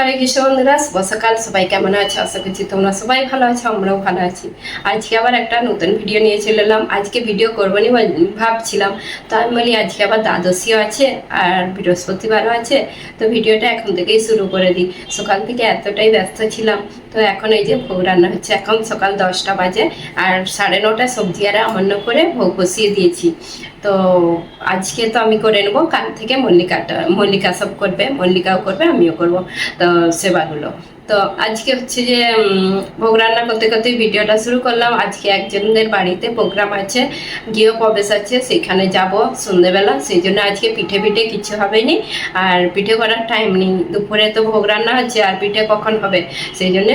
হরে কৃষ্ণ বন্ধুরা শুভ সকাল সবাই কেমন আছো? আশা করছি তোমরা সবাই ভালো আছো, আমরাও ভালো আছি। আজকে আবার একটা নতুন ভিডিও নিয়ে চলে এলাম। আজকে ভিডিও করব নি ভাবছিলাম। তো আমি বলি, আজকে আবার দ্বাদশীও আছে আর বৃহস্পতিবারও আছে। তো ভিডিওটা এখন থেকেই শুরু করে দিই। সকাল থেকে এতটাই ব্যস্ত ছিলাম তো এখন এই যে ভোগ রান্না হচ্ছে এখন সকাল দশটা বাজে আর সাড়ে নটায় সবজি আর অমান্য করে ভোগ বসিয়ে দিয়েছি। তো আজকে তো আমি করে নেব, কাল থেকে মল্লিকাটা, মল্লিকা সব করবে, মল্লিকাও করবে, আমিও করব। তো সেবাগুলো। তো আজকে হচ্ছে যে ভোগ রান্না করতে করতে ভিডিওটা শুরু করলাম। আজকে একজনদের বাড়িতে প্রোগ্রাম আছে গৃহ প্রবেশ আছে, সেখানে যাব সন্ধ্যেবেলা সেই জন্য আজকে পিঠে পিঠে কিছু হবে নি আর পিঠে করার টাইম নেই। দুপুরে তো ভোগ রান্না হচ্ছে, আর পিঠে কখন হবে? সেই জন্য,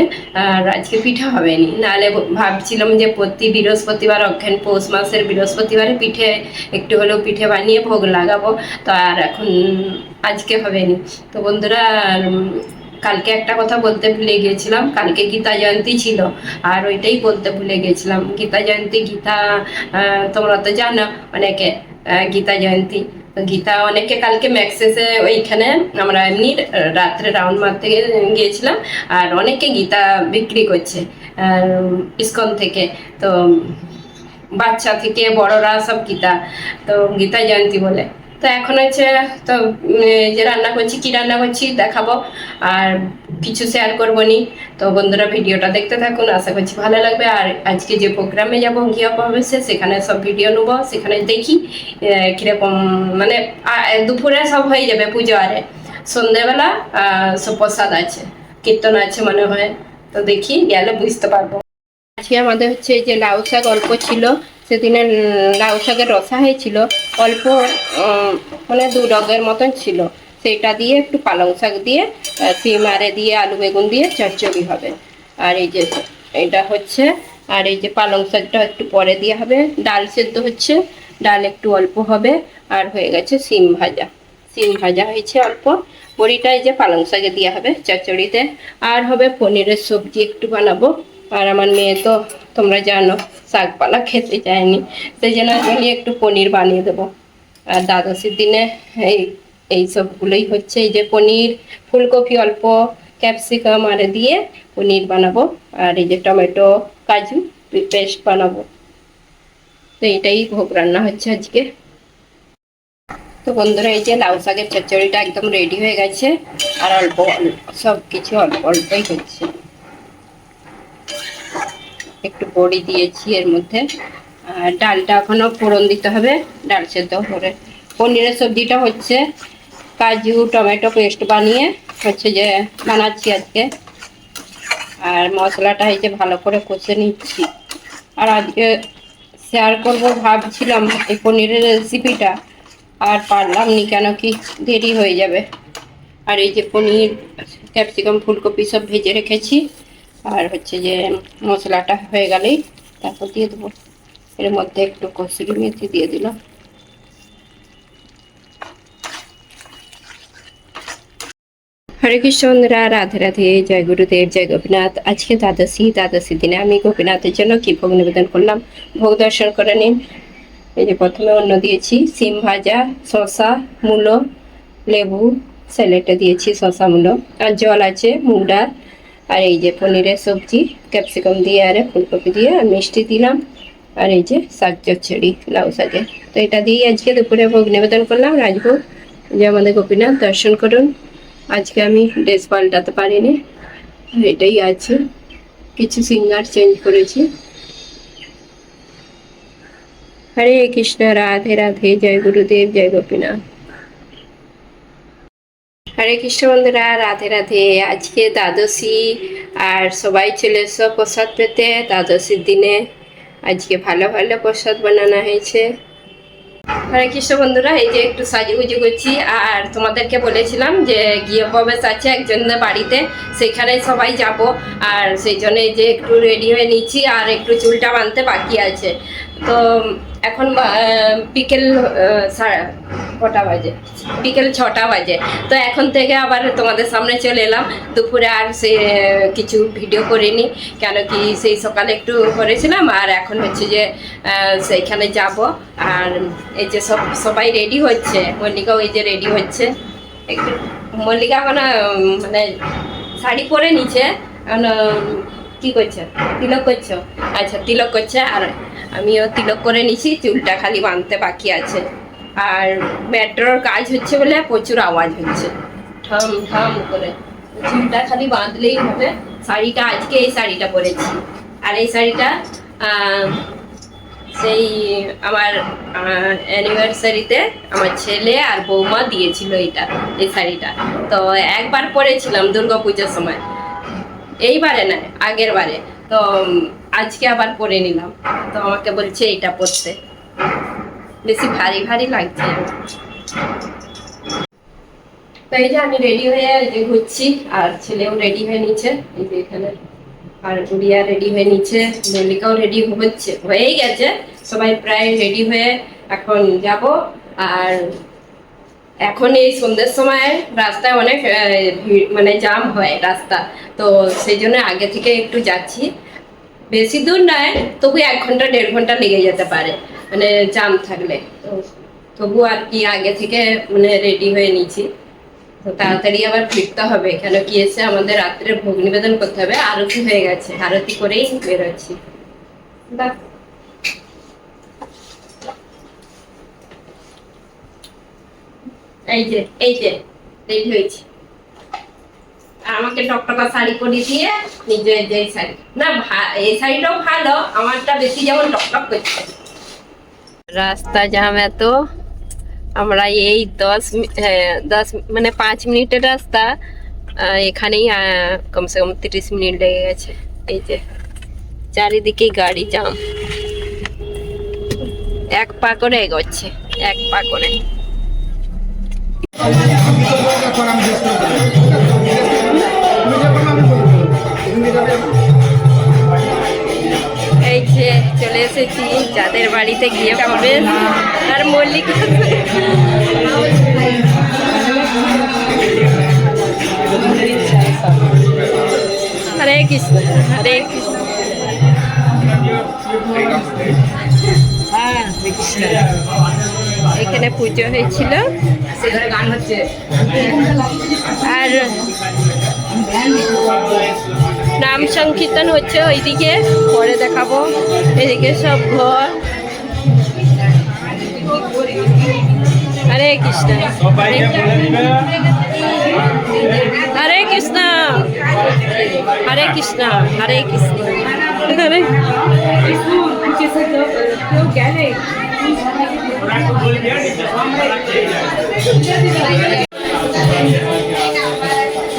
আর আজকে পিঠে হবে নি নাহলে ভাবছিলাম যে প্রতি বৃহস্পতিবার অজ্ঞান পৌষ মাসের বৃহস্পতিবারে পিঠে, একটু হলেও পিঠে বানিয়ে ভোগ লাগাবো। তো আর এখন আজকে হবে নি তো বন্ধুরা কালকে একটা কথা বলতে ভুলে গিয়েছিলাম, কালকে গীতা জয়ন্তী ছিল, আর ওইটাই বলতে ভুলে গেছিলাম গীতা জয়ন্তী, গীতা তোমরা তো জানো অনেকে গীতা জয়ন্তী। গীতা অনেকে কালকে ম্যাক্সেসে ওইখানে আমরা এমনি রাত্রে রাউন্ড মারতে গিয়েছিলাম, আর অনেকে গীতা বিক্রি করছে ইস্কন থেকে। তো বাচ্চা থেকে বড়রা সব গীতা, তো গীতা জয়ন্তী বলে। তো এখন হচ্ছে তো যে রান্না করছি কি রান্না করছি দেখাবো। আর কিছু শেয়ার করব নি তো বন্ধুরা ভিডিওটা দেখতে থাকুন আশা করছি ভালো লাগবে। আর আজকে যে প্রোগ্রামে যাব গিয়ে প্রবেশে সেখানে সব ভিডিও নেব। সেখানে দেখি কীরকম মানে দুপুরে সব হয়ে যাবে পুজো আরে। সন্ধেবেলা আহ, সব প্রসাদ আছে কীর্তন আছে মনে হয়। তো দেখি গেলে বুঝতে পারব। আজকে আমাদের হচ্ছে এই যে লাউ শাক অল্প ছিল, সেদিনে লাউ শাকের রসা হয়েছিল, অল্প মানে দু ডগের মতন ছিল। সেটা দিয়ে একটু পালং শাক দিয়ে সিম আরে দিয়ে, আলু বেগুন দিয়ে চচ্চড়ি হবে। আর এই যে এটা হচ্ছে, আর এই যে পালং শাকটা একটু পরে দিয়ে হবে। ডাল সেদ্ধ হচ্ছে, ডাল একটু অল্প হবে, আর হয়ে গেছে সিম ভাজা। সিম ভাজা হয়েছে অল্প। বড়িটা এই যে পালং শাকে দেওয়া হবে চচ্চড়িতে। আর হবে পনিরের সবজি একটু বানাবো। আর আমার মেয়ে তো, তোমরা জানো, শাকপালা খেতে চায়নি সেই জন্য আমি একটু পনির বানিয়ে দেবো। আর দ্বাদশীর দিনে এই এই সবগুলোই হচ্ছে। এই যে পনির, ফুলকপি অল্প ক্যাপসিকাম আর দিয়ে পনির বানাবো। আর এই যে টমেটো, কাজু পেস্ট বানাবো। তো এইটাই ভোগ রান্না হচ্ছে আজকে। তো বন্ধুরা, এই যে লাউ শাকের চচ্চড়িটা একদম রেডি হয়ে গেছে। আর অল্প সব কিছু অল্প অল্পই হচ্ছে। একটু বড়ি দিয়েছি এর মধ্যে। আর ডালটা এখনও ফোড়ন দিতে হবে, ডাল সেদ্ধ করে। পনিরের সবজিটা হচ্ছে কাজু, টমেটো পেস্ট বানিয়ে হচ্ছে যে বানাচ্ছি আজকে। আর মশলাটা এই যে ভালো করে কষে নিচ্ছি। আর আজকে শেয়ার করব ভাবছিলাম এই পনিরের রেসিপিটা আর পারলাম নি কেন কি দেরি হয়ে যাবে। আর এই যে পনির, ক্যাপসিকাম, ফুলকপি সব ভেজে রেখেছি। আর হচ্ছে যে মশলাটা হয়ে গেলেই তারপর দিয়ে দেবো। এর মধ্যে একটু কসুরি মেথি দিয়ে দিলাম। হরে কৃষ্ণ বন্ধুরা, রাধে রাধে, জয় গুরুদেব, জয় গোপীনাথ। আজকে দ্বাদশী দ্বাদশী দিনে আমি গোপীনাথের জন্য কি ভোগ নিবেদন করলাম, ভোগ দর্শন করে নিন। এই যে প্রথমে অন্য দিয়েছি, সিম ভাজা, শসা, মূলো, লেবু, স্যালেডটা দিয়েছি, শসা, মূলো। আর জল আছে, মুগ ডাল। আর এই যে পনিরের সবজি ক্যাপসিকাম দিয়ে আর ফুলকপি দিয়ে আর মিষ্টি দিলাম। আর এই যে শাক চচ্চড়ি, লাউ শাকে। তো এটা দিয়েই আজকে দুপুরে ভোগ নিবেদন করলাম। রাজভোগ, যে আমাদের গোপীনাথ দর্শন করুন। আজকে আমি ড্রেস পাল্টাতে পারিনি, এটাই আছে। কিছু সিঙ্গার চেঞ্জ করেছি। হরে কৃষ্ণ, রাধে রাধে, জয় গুরুদেব, জয় গোপীনাথ। হরে কৃষ্ণ বন্ধুরা, রাধে রাধে। আজকে দ্বাদশী আর সবাই চলে এসো প্রসাদ পেতে দ্বাদশীর দিনে। আজকে ভালো ভালো প্রসাদ বানানো হয়েছে। হরে কৃষ্ণ বন্ধুরা, এই যে একটু সাজুগুজু করছি। আর তোমাদেরকে বলেছিলাম যে গৃহ প্রবেশ আছে একজনের বাড়িতে, সেখানে সবাই যাব। আর সেই জন্য এই যে একটু রেডি হয়ে নিচ্ছি আর একটু চুলটা বাঁধতে বাকি আছে। তো এখন বিকেল সাড়ে কটা বাজে বিকেল ছটা বাজে। তো এখন থেকে আবার তোমাদের সামনে চলে এলাম। দুপুরে আর সে কিছু ভিডিও করিনি কেন কি সেই সকালে একটু করেছিলাম আর এখন হচ্ছে যে সেইখানে যাব। আর এই যে সব সবাই রেডি হচ্ছে মল্লিকাও এই যে রেডি হচ্ছে। একটু মল্লিকা উম, মানে শাড়ি পরে নিচে এখন, উম, কি করছে? তিলক করছ। আচ্ছা তিলক করছে আর আমিও তিলক করে নিছি চুলটা খালি বাঁধতে বাকি আছে। আর মেট্রোর কাজ হচ্ছে বলে প্রচুর আওয়াজ হচ্ছে। ঠম ঠম করে। চুলটা খালি বাঁধলেই হবে। শাড়িটা, আজকে এই শাড়িটা পরেছি। আর এই শাড়িটা সেই আমার অ্যানিভার্সারিতে আমার ছেলে আর বৌমা দিয়েছিল এটা, এই শাড়িটা। তো একবার পরেছিলাম দুর্গা পুজোর সময়। এইবারে না, আগের বারে। তো আজকে আবার পরে নিলাম। তো আমাকে বলছে এটা পরতে। বেশি ভারী ভারী লাগছে। তো এই যে আমি রেডি হয়ে ঘুরছি, আর ছেলেও রেডি হয়ে নিচ্ছে। এই যে এখানে আর গুড়িয়া রেডি হয়ে নিচ্ছে, মল্লিকাও রেডি হচ্ছে, হয়েই গেছে। সবাই প্রায় রেডি হয়ে এখন যাব। আর এখন এই সন্ধ্যের সময় রাস্তায় অনেক মানে জাম হয় রাস্তা। তো সেই জন্য আগে থেকে একটু যাচ্ছি। বেশি দূর নয়, তবু এক ঘণ্টা, দেড় ঘণ্টা লেগে যেতে পারে। মানে জাম থাকলে। তো তবু আর কি আগে থেকে মানে রেডি হয়ে নিয়েছি। তো তাড়াতাড়ি আবার ফিরতে হবে, কেন কি এসে আমাদের রাত্রে ভোগ নিবেদন করতে হবে, আরতি হয়ে গেছে, আরতি করেই বেরোচ্ছি। এই যে এই যে রেডি হয়েছে। আমাকে টকটকা শাড়ি পরিয়ে দিয়ে নিজের যে শাড়ি। না এই শাড়িটাও ভালো, আমারটা বেশি যেমন টকটক করছে। রাস্তা জ্যাম এত। আমরা এই দশ হ্যাঁ, দশ মানে পাঁচ মিনিটের রাস্তা এখানেই কমসে কম তিরিশ মিনিট লেগে গেছে। এই যে চারিদিকেই গাড়ি জাম এক পা করে এগোচ্ছে এক পা করে। আমি যে চলে এসেছি, যাদের বাড়িতে গিয়ে পাবে আর মল্লিক হরে কৃষ্ণ হরে কৃষ্ণ। এখানে পুজো হয়েছিল। আর নাম সংকীর্তন হচ্ছে ওইদিকে পরে দেখাবো। এদিকে সব ঘর। হরে কৃষ্ণ। হরে কৃষ্ণ। হরে কৃষ্ণ হরে কৃষ্ণ। হরে।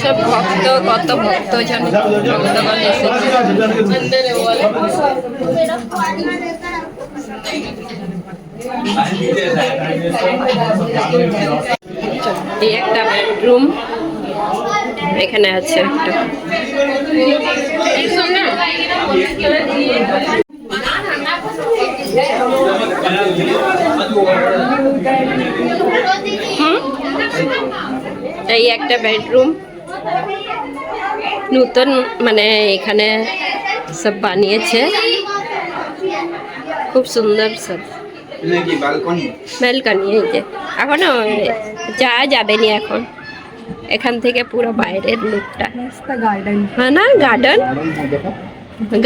সব ভক্ত কত ভক্তজন ভক্তগণ একটা বেডরুম এখানে আছে একটা? এই একটা বেডরুম নতুন মানে এখানে সব বানিয়েছে। খুব সুন্দর সব। ব্যালকনি এই যে। এখনও যাওয়া যাবে নি এখন। এখান থেকে পুরো বাইরের লুকটা হ্যাঁ না গার্ডেন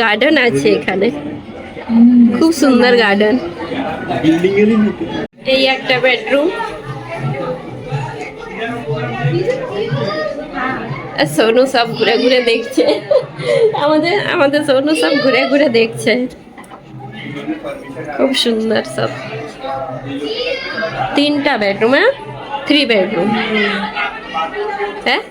গার্ডেন আছে এখানে। খুব সুন্দর গার্ডেন এই একটা বেডরুম আর সোনু সব ঘুরে ঘুরে দেখছে। আমাদের আমাদের সোনু সব ঘুরে ঘুরে দেখছে। খুব সুন্দর সব। তিনটা বেডরুম হ্যাঁ? থ্রি বেডরুম হ্যাঁ?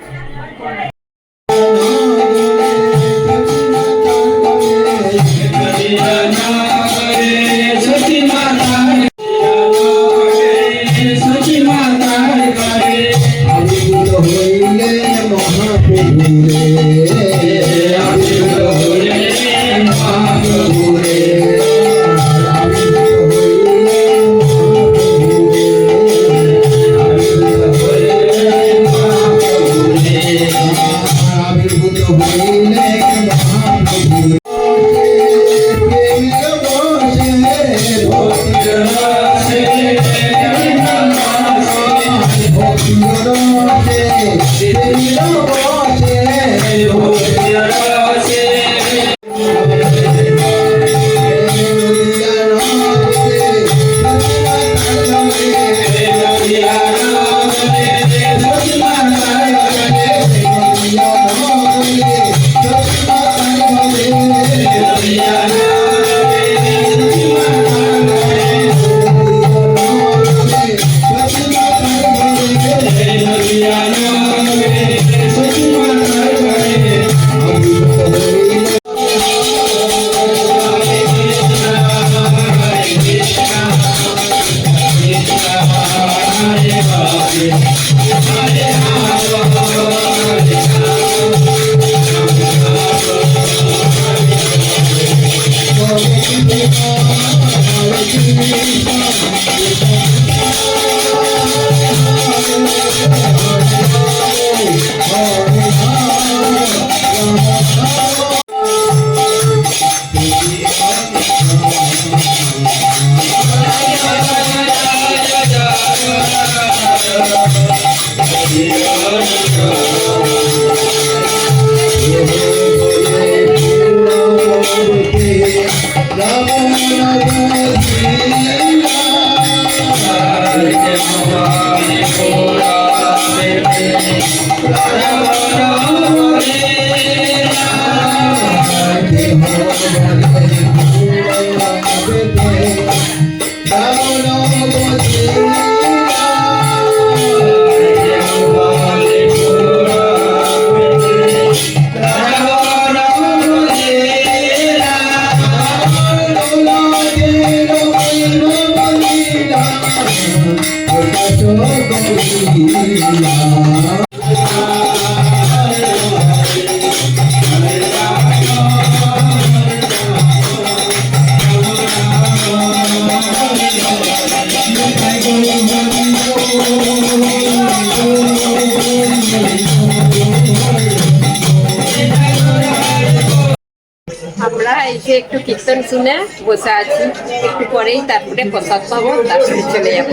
একটু কীর্তন শুনে বসে আছি। একটু পরেই তারপরে প্রসাদ পাবো তারপরে চলে যাব।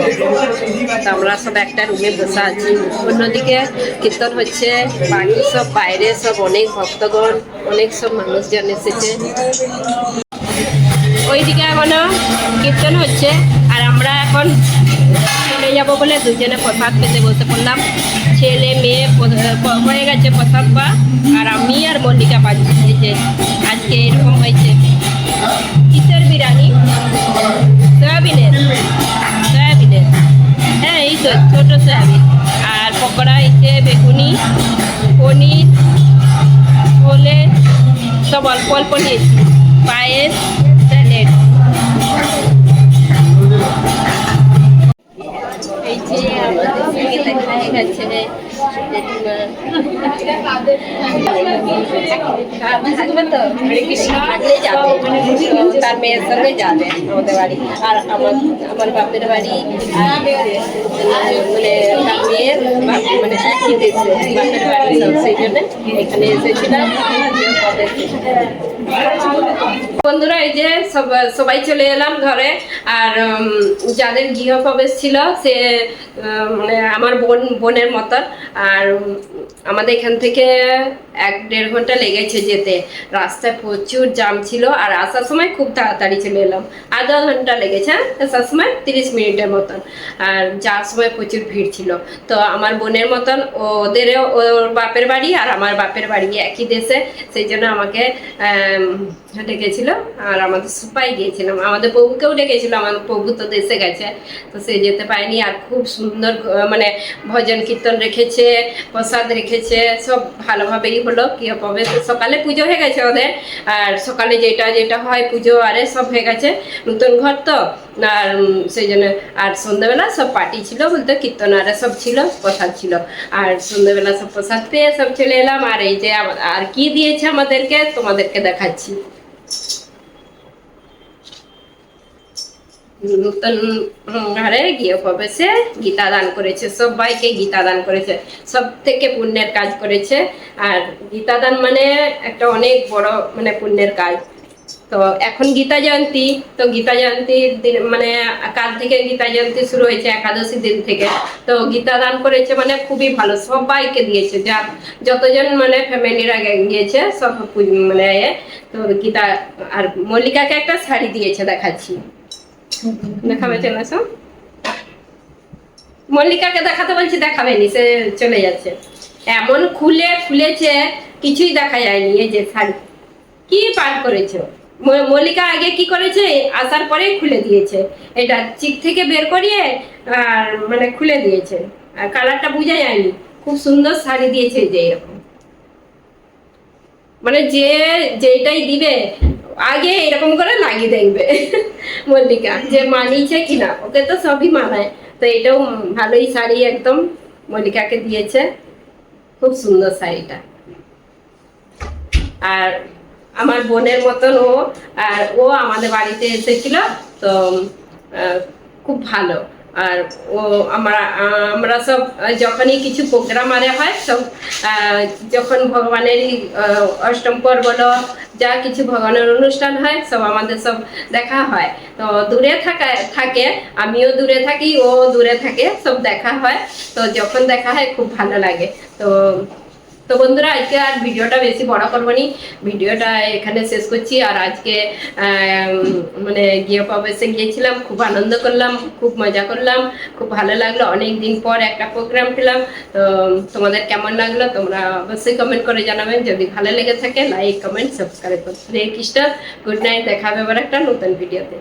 আমরা সব একটা রুমে বসে আছি। অন্যদিকে কীর্তন হচ্ছে বাকি সব বাইরে সব অনেক ভক্তগণ, অনেক সব মানুষজন এসেছে। ওইদিকে এখনও কীর্তন হচ্ছে, আর আমরা এখন চলে যাব বলে দুজনে প্রসাদ পেতে বসে পড়লাম। ছেলে মেয়ে হয়ে গেছে প্রসাদ পা, আর আমি আর মল্লিকা পাচ্ছি যে আজকে এরকম হয়েছে। কিসের বিরিয়ানি সয়াবিনের সয়াবিনের। হ্যাঁ এই তো, ছোটো সয়াবিন। আর পকোড়া হয়েছে বেগুনি, পনির, ছোলে, সব অল্প অল্প নিয়েছি। পায়েস, স্যালেড। যে আমাদের সঙ্গে দেখা হয়ে গেছে তার মেয়ের সঙ্গে যাবে আমাদের বাড়ি আর আমার আমার বাপের বাড়ি মানে তার মেয়ের মানে বাপের বাড়ি সেই জন্য এখানে এসেছিলাম বন্ধুরা, এই যে সব- সবাই চলে এলাম ঘরে। আর যাদের গৃহপ্রবেশ ছিল, সে মানে আমার বোন বোনের মতন। আর আমাদের এখান থেকে এক দেড় ঘণ্টা লেগেছে যেতে। রাস্তায় প্রচুর জাম ছিল আর আসার সময় খুব তাড়াতাড়ি চলে এলাম। আধা ঘণ্টা লেগেছে হ্যাঁ? আসার সময় তিরিশ মিনিটের মতন। আর যাওয়ার সময় প্রচুর ভিড় ছিল। তো আমার বোনের মতন ওদেরও ওর বাপের বাড়ি আর আমার বাপের বাড়ি একই দেশে। সেই জন্য আমাকে আম, ডেকেছিল আর আমাদের সুপাই গিয়েছিলাম। আমাদের প্রভুকেও ডেকেছিল আমার প্রভু তো দেশে গেছে। তো সে যেতে পারেনি আর খুব সুন্দর মানে ভজন কীর্তন রেখেছে। প্রসাদ রেখেছে, সব ভালোভাবেই হলো, কি হবে সকালে পুজো হয়ে গেছে ওদের। আর সকালে যেটা যেটা হয়, পুজো আরে সব হয়ে গেছে। নতুন ঘর তো, আর সেই জন্য আর সন্ধ্যাবেলা সব পার্টি ছিল বলতে, কীর্তন আরে সব ছিল, প্রসাদ ছিল। আর সন্ধ্যাবেলা সব প্রসাদ পেয়ে সব চলে এলাম। আর এই যে আর কি দিয়েছে আমাদেরকে, তোমাদেরকে দেখাচ্ছি। নতুন উম, ঘরে গিয়ে প্রবেশে গীতা দান করেছে সবাইকে গীতা দান করেছে সব থেকে পুণ্যের কাজ করেছে। আর গীতা দান মানে একটা অনেক বড় মানে পুণ্যের কাজ। তো এখন গীতা জয়ন্তী তো গীতা জয়ন্তীর দিন মানে কাল থেকে গীতা জয়ন্তী শুরু হয়েছে একাদশী দিন থেকে। তো গীতা দান করেছে মানে খুবই ভালো সবাইকে দিয়েছে যা যতজন মানে ফ্যামিলিরা গিয়েছে সব মানে তো গীতা আর মল্লিকাকে একটা শাড়ি দিয়েছে দেখাচ্ছি। আসো মল্লিকাকে দেখাতে বলছি সে চলে যাচ্ছে। এমন খুলে খুলেছে, কিছুই দেখা যায়নি, এই যে শাড়ি। কি পার মল্লিকা আগে কি করেছে? আসার পরে খুলে দিয়েছে। এটা চিক থেকে বের করিয়ে, আর মানে খুলে দিয়েছে। আর কালারটা বোঝা যায়নি। খুব সুন্দর শাড়ি দিয়েছে যে এরকম। মানে যে যেটাই দিবে আগে এরকম করে লাগিয়ে দেখবে, মল্লিকা, যে মানিয়েছে কিনা, ওকে তো সবই মানায়। তো এটাও ভালোই শাড়ি একদম মল্লিকাকে দিয়েছে, খুব সুন্দর শাড়িটা। আর আমার বোনের মতন ও, আর ও আমাদের বাড়িতে এসেছিল, তো খুব ভালো। আর ও আমরা আমরা সব যখনই কিছু প্রোগ্রাম আরে হয়, সব যখন ভগবানেরই অষ্টম পর বলো যা কিছু ভগবানের অনুষ্ঠান হয়, সব আমাদের সব দেখা হয়। তো দূরে থাকা, থাকে, আমিও দূরে থাকি, ও দূরে থাকে, সব দেখা হয়। তো যখন দেখা হয়, খুব ভালো লাগে। তো তো বন্ধুরা, আজকে আর ভিডিওটা বেশি বড় করব নি ভিডিওটা এখানে শেষ করছি আর আজকে মানে গিয়ে প্রবেশে গিয়েছিলাম, খুব আনন্দ করলাম, খুব মজা করলাম, খুব ভালো লাগল। অনেক দিন পর একটা প্রোগ্রাম পেলাম। তো, তোমাদের কেমন লাগল তোমরা অবশ্যই কমেন্ট করে জানাবেন যদি ভালো লেগে থাকে লাইক কমেন্ট সাবস্ক্রাইব করতে কৃষ্ণ। গুড নাইট দেখা হবে আবার একটা নতুন ভিডিওতে